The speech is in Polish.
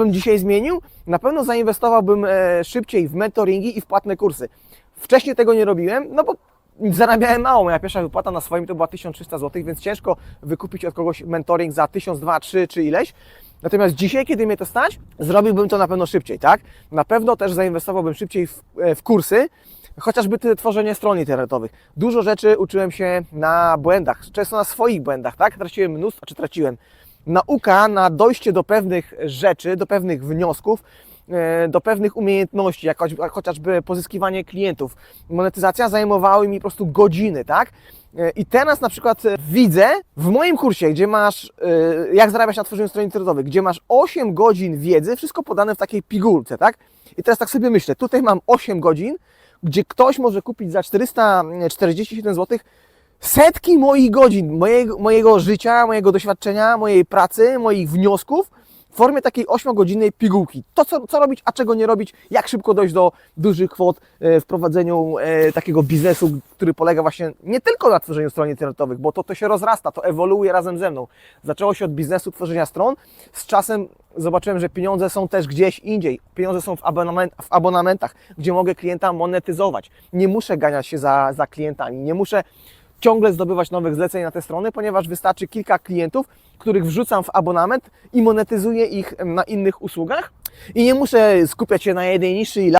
bym dzisiaj zmienił? Na pewno zainwestowałbym e, szybciej w mentoringi i w płatne kursy. Wcześniej tego nie robiłem, no bo zarabiałem mało. Moja pierwsza wypłata na swoim to była 1300 zł, więc ciężko wykupić od kogoś mentoring za 1000, 2, 3 czy ileś. Natomiast dzisiaj, kiedy mnie to stać, zrobiłbym to na pewno szybciej, tak? Na pewno też zainwestowałbym szybciej w, e, w kursy, chociażby te tworzenie stron internetowych. Dużo rzeczy uczyłem się na błędach, często na swoich błędach, tak? Traciłem mnóstwo, czy traciłem. Nauka na dojście do pewnych rzeczy, do pewnych wniosków, e, do pewnych umiejętności, jak chociażby pozyskiwanie klientów, monetyzacja zajmowały mi po prostu godziny, tak? E, I teraz na przykład e, widzę w moim kursie, gdzie masz, jak zarabiać na tworzeniu stron internetowych, gdzie masz 8 godzin wiedzy, wszystko podane w takiej pigułce, tak? I teraz tak sobie myślę, tutaj mam 8 godzin, gdzie ktoś może kupić za 447 zł setki moich godzin, mojego, mojego życia, mojego doświadczenia, mojej pracy, moich wniosków w formie takiej 8-godzinnej pigułki. To, co, co robić, a czego nie robić, jak szybko dojść do dużych kwot e, w prowadzeniu e, takiego biznesu, który polega właśnie nie tylko na tworzeniu stron internetowych, bo to, to się rozrasta, to ewoluuje razem ze mną. Zaczęło się od biznesu tworzenia stron, z czasem zobaczyłem, że pieniądze są też gdzieś indziej. Pieniądze są w, abonament, w abonamentach, gdzie mogę klienta monetyzować. Nie muszę ganiać się za, za klientami, nie muszę ciągle zdobywać nowych zleceń na te strony, ponieważ wystarczy kilka klientów, których wrzucam w abonament i monetyzuję ich na innych usługach. I nie muszę skupiać się na jednej niszy i